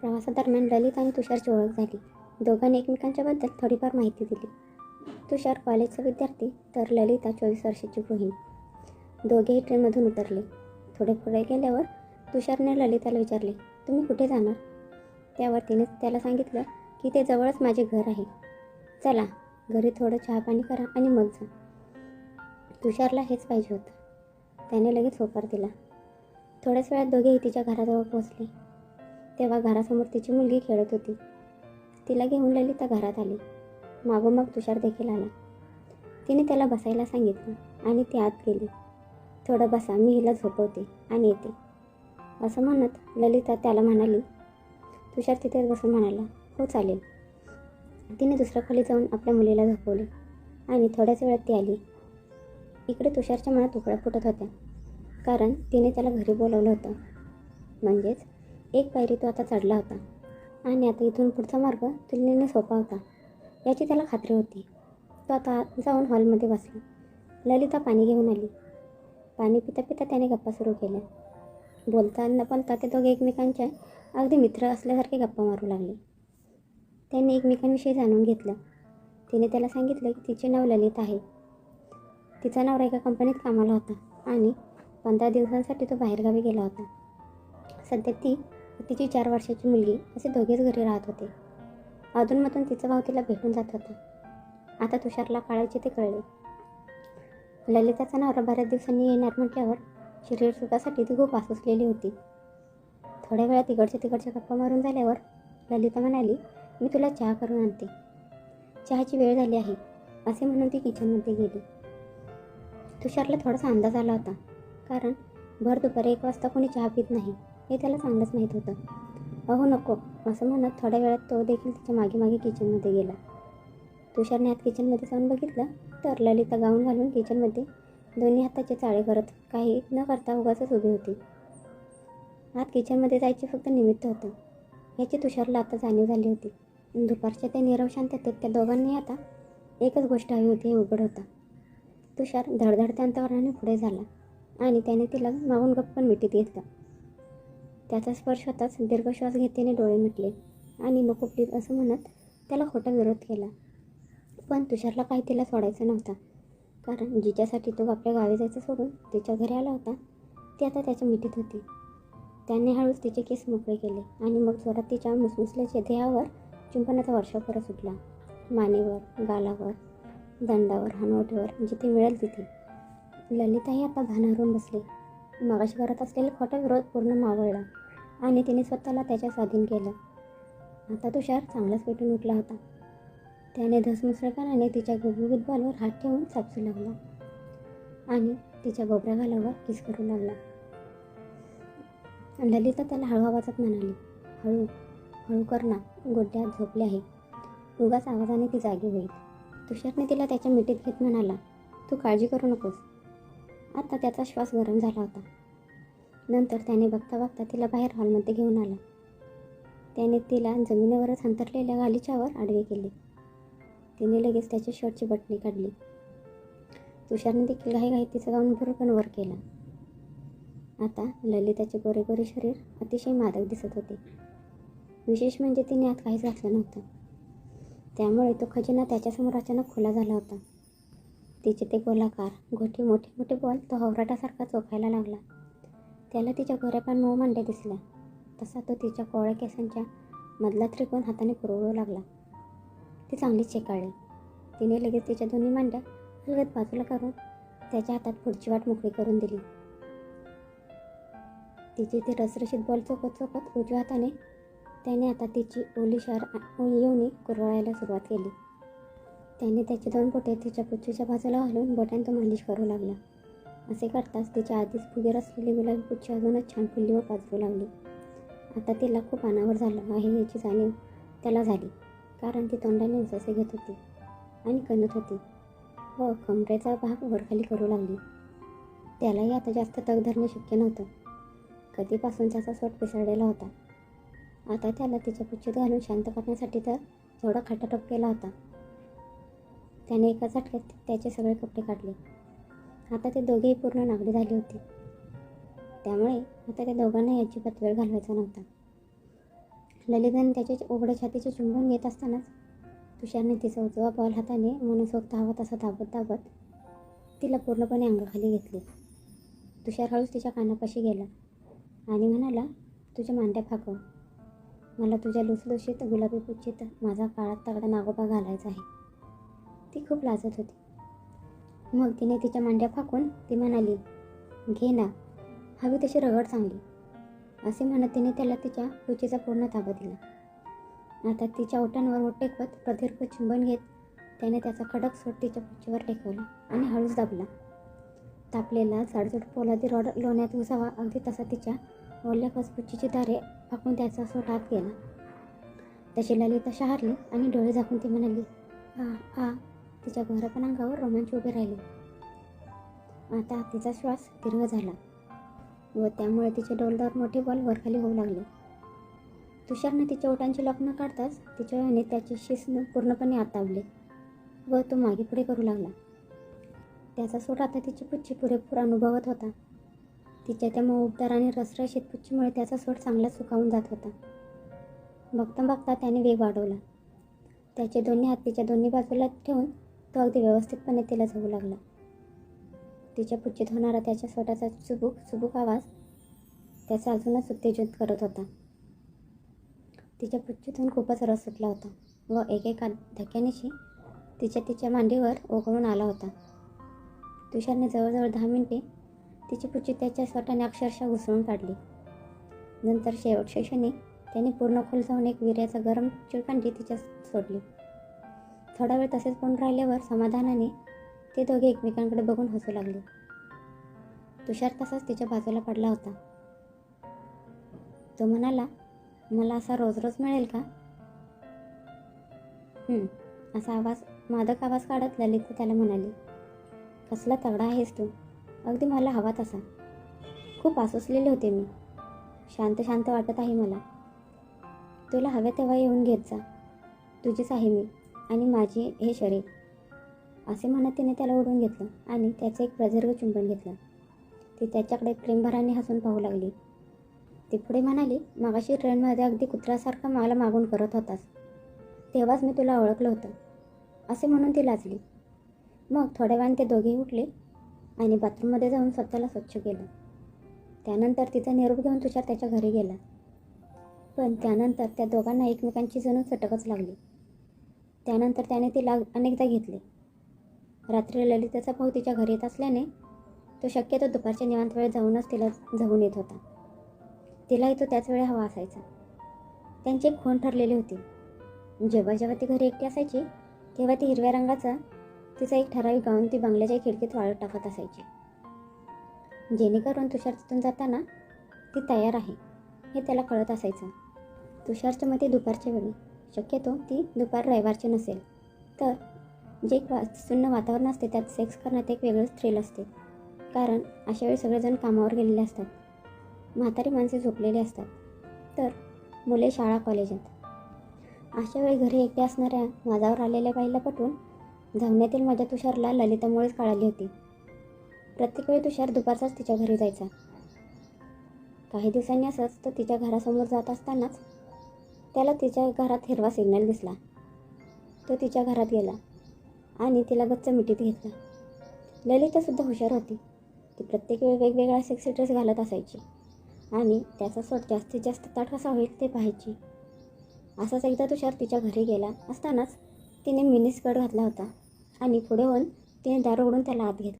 प्रवासादरम्यान ललित आणि तुषारची ओळख झाली. दोघांनी एकमेकांच्याबद्दल थोडीफार माहिती दिली. तुषार कॉलेजचा विद्यार्थी तर ललिता चोवीस वर्षाची गृहिणी. दोघेही ट्रेनमधून उतरले. थोडे पुढे गेल्यावर तुषारने ललिताला विचारले तुम्ही कुठे जाणार? त्यावर तिने त्याला सांगितलं की ते जवळच माझे घर आहे. चला घरी थोडं चहापाणी करा आणि मग जा. तुषारला हेच पाहिजे होतं. त्याने लगेच होकार दिला. थोड्याच वेळात दोघेही तिच्या घराजवळ पोहोचले. तेव्हा घरासमोर तिची मुलगी खेळत होती. तिला घेऊन ललिता घरात आली. मागोमाग तुषार देखील आला. तिने त्याला बसायला सांगितलं आणि ती आत गेली. थोडं बसा मी हिला झोपवते आणि येते. असं म्हणत ललिता त्याला म्हणाली. तुषार तिथेच बसून म्हणाला हो चालेल. तिने दुसऱ्या खोली जाऊन आपल्या मुलीला झोपवले आणि थोड्याच वेळात ती आली. इकडे तुषारच्या मनात उकळ्या फुटत होत्या. कारण तिने त्याला घरी बोलवलं होतं. म्हणजेच एक पायरी तो आता चढला होता. आणि आता इथून पुढचा मार्ग तुलनेने सोपा होता याची त्याला खात्री होती. तो आता जाऊन हॉलमध्ये बसला. ललिता पाणी घेऊन आली. पाणी पिता पिता त्याने गप्पा सुरू केल्या. बोलता न बोलता ते दोघे एकमेकांच्या अगदी मित्र असल्यासारखे गप्पा मारू लागले. त्यांनी एकमेकांविषयी जाणून घेतलं. तिने त्याला सांगितलं की तिचे नाव ललित आहे. तिचा नवरा एका कंपनीत कामाला होता आणि पंधरा दिवसांसाठी तो बाहेरगावी गेला होता. सध्या ती व तिची चार वर्षाची मुलगी असे दोघेच घरी राहत होते. अधूनमधून तिचा भाऊ तिला भेटून जात होता. आता तुषारला काळायचे ते कळले. ललिताचा नवरा बऱ्याच दिवसांनी येणार म्हटल्यावर शरीर सुखासाठी ती खूप आसुसलेली होती. थोड्या वेळात तिकडच्या तिकडच्या गप्पा मारून झाल्यावर ललिता म्हणाली मी तुला चहा करून आणते. चहाची वेळ झाली आहे असे म्हणून ती किचनमध्ये गेली. तुषारला थोडासा अंदाज आला होता कारण भर दुपारी एक वाजता कोणी चहा पित नाही. हे त्याला चांगलंच माहीत होतं. अहो नको. असं म्हणत थोड्या वेळात तो देखील तिच्यामागे मागे किचनमध्ये गेला. तुषारने आत किचनमध्ये जाऊन बघितलं तर ललिता गाऊन घालून किचनमध्ये दोन्ही हाताचे चाळे करत काही न करता उगाचच उभी होती. आत किचनमध्ये जायचे फक्त निमित्त होतं. याची तुषारला आता जाणीव झाली होती. दुपारच्या त्या नीरव शांततेत त्या दोघांनी आता एकच गोष्ट हवी होती हे उघड होता. तुषार धडधडत्या अंतवरणाने पुढे झाला आणि त्याने तिला मागून गप्पन मिठीत घेतलं. त्याचा स्पर्श होताच दीर्घ श्वास डोळे मिटले. आणि नको प्लीज असं म्हणत त्याला खोटा विरोध केला. पण तुषारला काही तिला सोडायचं नव्हता. कारण जिच्यासाठी तो आपल्या गावी जायचं सोडून तिच्या घरी आला होता ती आता त्याच्या मिठीत होती. त्याने हळूच तिचे केस मोकळे केले आणि मग जोरात तिच्या मुसमुसल्याच्या देहावर चुंबनाचा वर्षाव परत सुटला. मानेवर गालावर दंडावर हनवटीवर जिथे मिळेल तिथे. ललिताही आता भानारून बसली. मगाशी करत असलेला खोटा विरोध पूर्ण मावळला आणि तिने स्वतःला त्याच्या स्वाधीन केलं. आता तुषार चांगलाच पेटून उठला होता. त्याने धसमुसळकाराने तिच्या गुबगुबीत बॉलवर हात ठेवून सापसू लागला आणि तिच्या गोबऱ्या घालावर किस करू लागला. ललिता त्याला हळू आवाजात म्हणाली हळू हळू कर ना गोड्यात झोपले आहे उगाच आवाजाने ती जागी होईल. तुषारने तिला त्याच्या मिठीत घेत म्हणाला तू काळजी करू नकोस. आता त्याचा श्वास गरम झाला होता. नंतर त्याने बघता बघता तिला बाहेर हॉलमध्ये घेऊन आला. त्याने तिला जमिनीवरच अंतरलेल्या गालिच्यावर आडवे केले. तिने लगेच त्याच्या शर्टची बटणी काढली. तुषारने देखील घाईघाई तिचं गाऊन भरकन वर केला. आता ललिताचे गोरे गोरे शरीर अतिशय मादक दिसत होते. विशेष म्हणजे तिने आत काहीच घातलं नव्हतं. त्यामुळे तो खजिना त्याच्यासमोर अचानक खुला झाला होता. तिचे ते गोलाकार गोठी मोठे मोठे बॉल तो हवराटासारखा चोखायला लागला. त्याला तिच्या गोऱ्यापान मऊ मांड्या दिसल्या. तसा तो तिच्या कोवळ्या केसांच्या मधला त्रिकोण हाताने पुरवू लागला. ती चांगलीच चेकाळली तिने लगेच तिच्या दोन्ही मांड्या हलगत बाजूला करून त्याच्या हातात पुढची वाट मोकळी करून दिली. तिची ती रसरशीत बॉल चोकत चोकत उजव्या हाताने त्याने आता तिची ओली शहर येऊन कुरवळायला सुरुवात केली. त्याने त्याचे दोन बोटे तिच्या पुच्छीच्या बाजूला घालून बोटांत तो मालिश करू लागला. असे करताच तिच्या आधीच फुगेर असलेली गुलाबी पुच्छी अजूनच छान फुलली व पाजरू लागली. आता तिला खूप अनावर झालं आहे याची जाणीव त्याला झाली कारण ती तोंडाने उसासे घेत होती आणि कणत होती व कमरेचा भाग वरखाली करू लागली. त्यालाही आता जास्त तग धरणे शक्य नव्हतं. कधीपासून त्याचा सोट पिसळलेला होता. आता त्याला तिच्या पुच्छीत घालून शांत करण्यासाठी तर थोडा खटाटप केला होता. त्याने एका झटक्यात त्याचे सगळे कपडे काढले. आता ते दोघेही पूर्ण नागडी झाली होती. त्यामुळे आता त्या दोघांना अजिबात वेळ घालवायचा नव्हता. ललिताने त्याचे उघड्या छातीचे चुंबन घेत असतानाच तुषारने तिचा उजवा बॉल हाताने मनसोक्त हवा तसा दाबत दाबत तिला पूर्णपणे अंगाखाली घेतले. तुषार हळूच तिच्या कानापाशी गेला आणि म्हणाला तुझ्या मांड्या फाकव. मला तुझ्या लुसलुशीत गुलाबी पुच्छीत माझा काळात तगडा नागोबा घालायचा आहे. ती खूप लाजत होती. मग तिने तिच्या मांड्या फाकून ती म्हणाली घे ना हवी तशी रगड चांगली. असे म्हणत तिने त्याला तिच्या रुचीचा पूर्ण ताबा दिला. आता तिच्या ओठांवर ओट टेकवत प्रदीर्घ चुंबन घेत त्याने त्याचा कडक सोट तिच्या पुच्छीवर टेकवला आणि हळूच दाबला. तापलेला जाडजूड पोलादी रॉड लोण्यात उसावा अगदी तसा तिच्या ओल्या फसपुच्छीची दारे फाकून त्याचा सोट आत गेला. तशी ललिता शहारली आणि डोळे झाकून ती म्हणाली आ आ तिच्या घरापण अंगावर रोमांच उभे राहिले. आता तिचा श्वास दीर्घ झाला व त्यामुळे तिचे डोलदार मोठे बॉल वरखाली होऊ लागले. तुषारने तिच्या ओटांची लॉक न काढताच तिच्या वेळेने त्याची शिस्त पूर्णपणे आतावले व तो मागे पुढे करू लागला. त्याचा सोट आता तिची पुच्छी पुरेपूर अनुभवत होता. तिच्या त्या मऊबदार आणि रसरशीत पुच्छीमुळे त्याचा सोट चांगलाच सुकावून जात होता. बघता बघता त्याने वेग वाढवला. त्याचे दोन्ही हात तिच्या दोन्ही बाजूला ठेवून तो अगदी व्यवस्थितपणे तिला जाऊ लागला. तिच्या पुच्छीत होणारा त्याच्या स्वतःचा चुबूक चुबूक आवाज त्याचा अजूनच उत्तेजित करत होता. तिच्या पुच्छीतून खूपच रस सुटला होता व एकेका धक्क्यानेशी तिच्या तिच्या मांडीवर ओघळून आला होता. तुषारने जवळजवळ दहा मिनिटे तिची पुच्छी त्याच्या स्वतःने अक्षरशः घुसळून काढली. नंतर शेवटच्या क्षणी त्याने पूर्ण खोल जाऊन एक विर्याचा गरम चिळकांडी तिच्या सोडली. थोडा वेळ तसेच पण राहिल्यावर समाधानाने ते दोघे एकमेकांकडे बघून हसू लागले. तुषार तसाच तिच्या बाजूला पडला होता. तो म्हणाला मला असा रोज रोज मिळेल का? असा आवाज मादक आवाज काढत ललित त्याला म्हणाली कसला तगडा आहेस तू. अगदी मला हवा तसा. खूप आसुसलेले होते मी. शांत शांत वाटत आहे मला. तुला हवे तेव्हा येऊन घेत जा. तुझीच आहे मी. आणि माझी हे शरीर. असे म्हणत तिने त्याला ओढून घेतलं आणि त्याचं एक प्रदीर्घ चुंबन घेतलं. ती त्याच्याकडे प्रेमभराने हसून पाहू लागली. ती पुढे म्हणाली मागाशी ट्रेनमध्ये अगदी कुत्र्यासारखा मला मागून करत होतास. तेव्हाच मी तुला ओळखलं होतं. असे म्हणून ती लाजली. मग थोड्या वेळाने ते दोघेही उठले आणि बाथरूममध्ये जाऊन स्वतःला स्वच्छ केलं. त्यानंतर तिचा निरोप घेऊन तुषार त्याच्या घरी गेला. पण त्यानंतर त्या दोघांना एकमेकांची जणू चटकच लागली. त्यानंतर त्याने ते लाग अनेकदा घेतले. रात्री ललिताचा भाऊ तिच्या घरी येत असल्याने तो शक्यतो दुपारच्या निवांत वेळ जाऊनच तिला जाऊन येत होता. तिलाही तो त्याच वेळी हवा असायचा. त्यांची एक खूण ठरलेली होती. जेव्हा जेव्हा ती घरी एकटी असायची तेव्हा ती हिरव्या रंगाचा तिचा एक ठराविक गाऊन ती बंगल्याच्या खिडकीत वाळत टाकत असायची. जेणेकरून तुषार तिथून जाताना ती तयार आहे हे त्याला कळत असायचं. तुषारच्या मते दुपारच्या वेळी शक्यतो ती दुपार रविवारची नसेल. तर जे वा सुन्न वातावरण असते त्यात सेक्स करण्यात एक वेगळंच थ्रिल असते. कारण अशा वेळी सगळेजण कामावर गेलेले असतात. म्हातारी माणसे झोपलेली असतात. तर मुले शाळा कॉलेजात अशा वेळी घरी एकटे असणाऱ्या माझावर आलेल्या बाईला पटवून धावण्यातील माझ्या तुषारला ललितामुळेच कळाली होती. प्रत्येक वेळी तुषार दुपारचाच तिच्या घरी जायचा. काही दिवसांनी असंच तो तिच्या घरासमोर जात असतानाच त्याला तिच्या घरात हिरवा सिग्नल दिसला. तो तिच्या घरात गेला आणि तिला गच्च मिठीत घेतला. ललितासुद्धा हुशार होती. ती प्रत्येक वेळी वेगवेगळा सेक्सी ड्रेस घालत असायची आणि त्याचा सोट जास्तीत जास्त ताट कसा होईल ते पाहायची. असाच एकदा तुषार तिच्या घरी गेला असतानाच तिने मिनी स्कर्ट घातला होता आणि पुढे होऊन तिने दार उघडून त्याला आत घेतला.